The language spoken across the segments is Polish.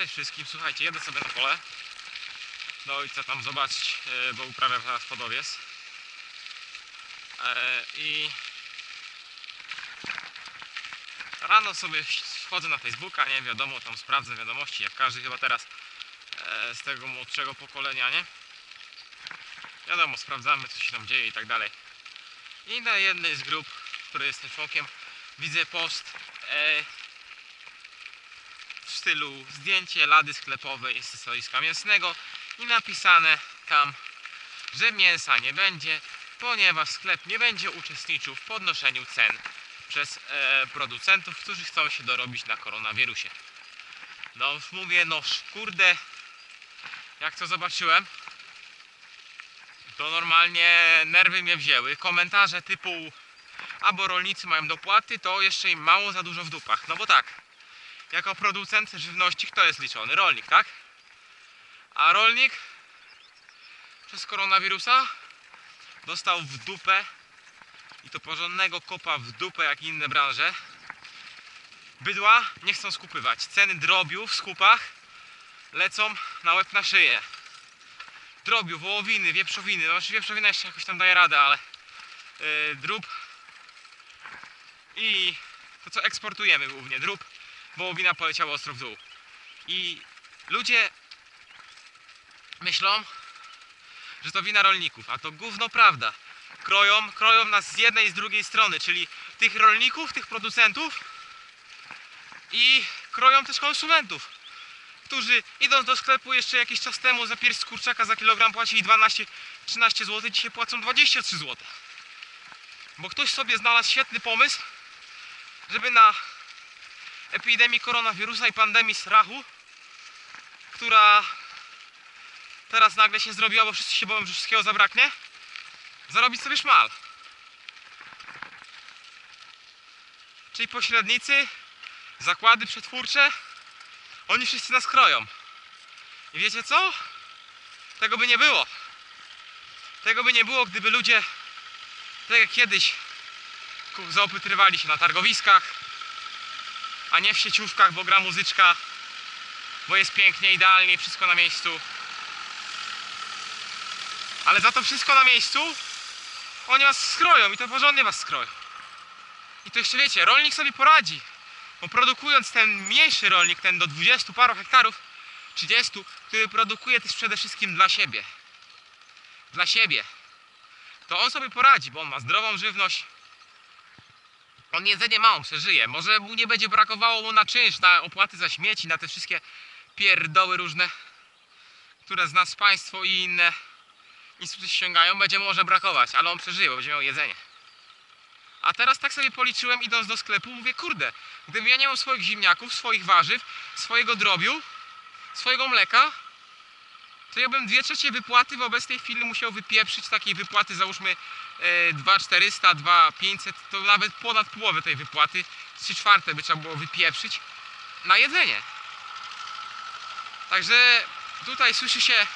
Cześć wszystkim, słuchajcie, jedę sobie na pole do ojca tam zobaczyć, e, bo uprawia teraz podowiec. E, I rano sobie wchodzę na Facebooka, nie wiadomo, tam sprawdzę wiadomości, jak każdy chyba teraz e, z tego młodszego pokolenia, nie? Wiadomo, sprawdzamy co się tam dzieje i tak dalej. I na jednej z grup, której jestem członkiem, widzę post stylu zdjęcie lady sklepowej z stoiska mięsnego i napisane tam, że mięsa nie będzie, ponieważ sklep nie będzie uczestniczył w podnoszeniu cen przez e, producentów, którzy chcą się dorobić na koronawirusie. No mówię, no kurde, jak to zobaczyłem, to normalnie nerwy mnie wzięły. Komentarze typu albo rolnicy mają dopłaty, to jeszcze im mało za dużo w dupach. No bo tak, jako producent żywności kto jest liczony? Rolnik, tak? A rolnik przez koronawirusa dostał w dupę i to porządnego kopa w dupę jak inne branże. Bydła nie chcą skupywać. Ceny drobiu w skupach lecą na łeb na szyję. Drobiu, wołowiny, wieprzowiny. No wieprzowina jeszcze jakoś tam daje radę, ale yy, drób i to co eksportujemy głównie, drób wołowina poleciała ostro w dół. I ludzie myślą, że to wina rolników, a to gówno prawda. Kroją, kroją nas z jednej i z drugiej strony, czyli tych rolników, tych producentów i kroją też konsumentów, którzy idąc do sklepu jeszcze jakiś czas temu za pierś kurczaka za kilogram płacili 12-13 zł, dzisiaj płacą 23 zł. Bo ktoś sobie znalazł świetny pomysł, żeby na epidemii koronawirusa i pandemii strachu, która teraz nagle się zrobiła, bo wszyscy się boją, że wszystkiego zabraknie, zarobić sobie szmal. Czyli pośrednicy, zakłady przetwórcze, oni wszyscy nas kroją. I wiecie co? Tego by nie było. Tego by nie było, gdyby ludzie, tak jak kiedyś, zaopytrywali się na targowiskach, a nie w sieciówkach, bo gra muzyczka, bo jest pięknie, idealnie, wszystko na miejscu. Ale za to wszystko na miejscu oni was skroją i to porządnie was skroją. I to jeszcze wiecie, rolnik sobie poradzi, bo produkując ten mniejszy rolnik, ten do 20 paru hektarów, 30, który produkuje też przede wszystkim dla siebie. Dla siebie. To on sobie poradzi, bo on ma zdrową żywność, on jedzenie ma, on przeżyje. Może mu nie będzie brakowało mu na czynsz, na opłaty za śmieci, na te wszystkie pierdoły różne, które z nas państwo i inne instytucje ściągają. Będzie może brakować, ale on przeżyje, bo będzie miał jedzenie. A teraz tak sobie policzyłem, idąc do sklepu, mówię, kurde, gdybym ja nie miał swoich ziemniaków, swoich warzyw, swojego drobiu, swojego mleka, to ja bym dwie trzecie wypłaty w obecnej chwili musiał wypieprzyć takiej wypłaty, załóżmy e, 2400, 2500, to nawet ponad połowę tej wypłaty, 3 czwarte by trzeba było wypieprzyć na jedzenie. Także tutaj słyszy się,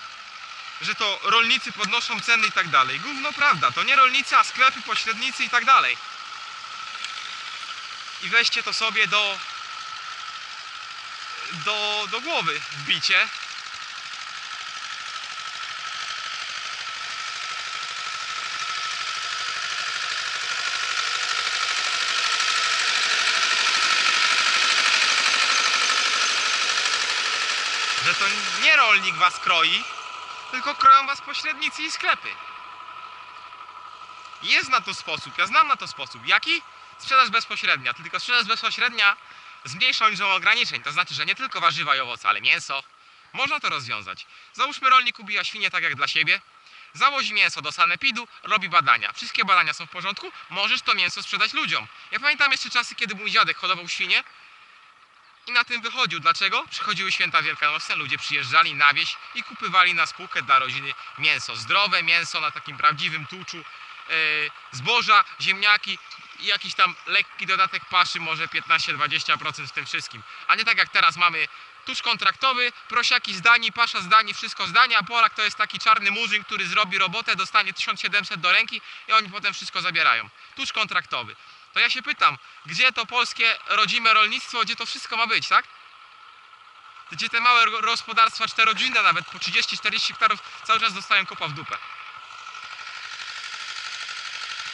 że to rolnicy podnoszą ceny i tak dalej. Gówno prawda, to nie rolnicy, a sklepy, pośrednicy i tak dalej. I weźcie to sobie do do, do głowy wbicie. To nie rolnik was kroi, tylko kroją was pośrednicy i sklepy. Jest na to sposób, ja znam na to sposób. Jaki? Sprzedaż bezpośrednia. Tylko sprzedaż bezpośrednia z mniejszą liczbą ograniczeń. To znaczy, że nie tylko warzywa i owoce, ale mięso. Można to rozwiązać. Załóżmy, rolnik ubija świnie tak jak dla siebie. Zawozi mięso do sanepidu, robi badania. Wszystkie badania są w porządku, możesz to mięso sprzedać ludziom. Ja pamiętam jeszcze czasy, kiedy mój dziadek hodował świnie i na tym wychodził. Dlaczego? Przychodziły święta wielkanocne, ludzie przyjeżdżali na wieś i kupywali na spółkę dla rodziny mięso. Zdrowe mięso na takim prawdziwym tłuczu, yy, zboża, ziemniaki i jakiś tam lekki dodatek paszy, może 15-20% w tym wszystkim. A nie tak jak teraz mamy tusz kontraktowy, prosiaki z pasza z wszystko z a Polak to jest taki czarny murzyn, który zrobi robotę, dostanie 1700 do ręki i oni potem wszystko zabierają. Tusz kontraktowy. To ja się pytam, gdzie to polskie rodzime rolnictwo, gdzie to wszystko ma być, tak? gdzie te małe gospodarstwa czterodzinne, nawet po 30-40 hektarów, cały czas dostają kopa w dupę.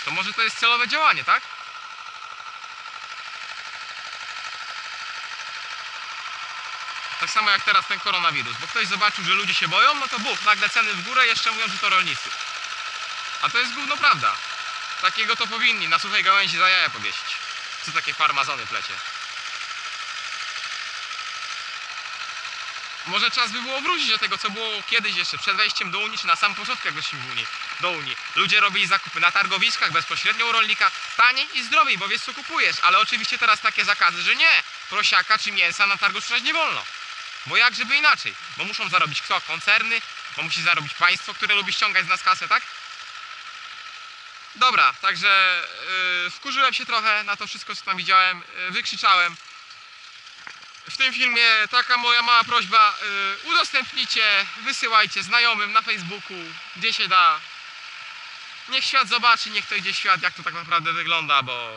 To może to jest celowe działanie, tak? Tak samo jak teraz ten koronawirus, bo ktoś zobaczył, że ludzie się boją, no to buch, nagle ceny w górę, jeszcze mówią, że to rolnicy. A to jest gówno prawda. Takiego to powinni na suchej gałęzi za jaja powiesić. Co takie farmazony plecie. Może czas by było wrócić do tego, co było kiedyś jeszcze, przed wejściem do Unii, czy na sam początku, jak w Unii, do Unii. Ludzie robili zakupy na targowiskach, bezpośrednio u rolnika, taniej i zdrowiej, bo wiesz co kupujesz. Ale oczywiście teraz takie zakazy, że nie, prosiaka czy mięsa na targu sprzedać nie wolno. Bo jak żeby inaczej? Bo muszą zarobić kto? Koncerny? Bo musi zarobić państwo, które lubi ściągać z nas kasę, tak? Dobra, także yy, wkurzyłem się trochę na to wszystko, co tam widziałem, yy, wykrzyczałem. W tym filmie taka moja mała prośba, yy, udostępnijcie, wysyłajcie znajomym na Facebooku, gdzie się da. Niech świat zobaczy, niech to idzie świat, jak to tak naprawdę wygląda, bo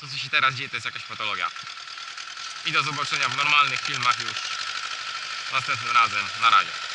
to co się teraz dzieje to jest jakaś patologia. I do zobaczenia w normalnych filmach już następnym razem. Na razie.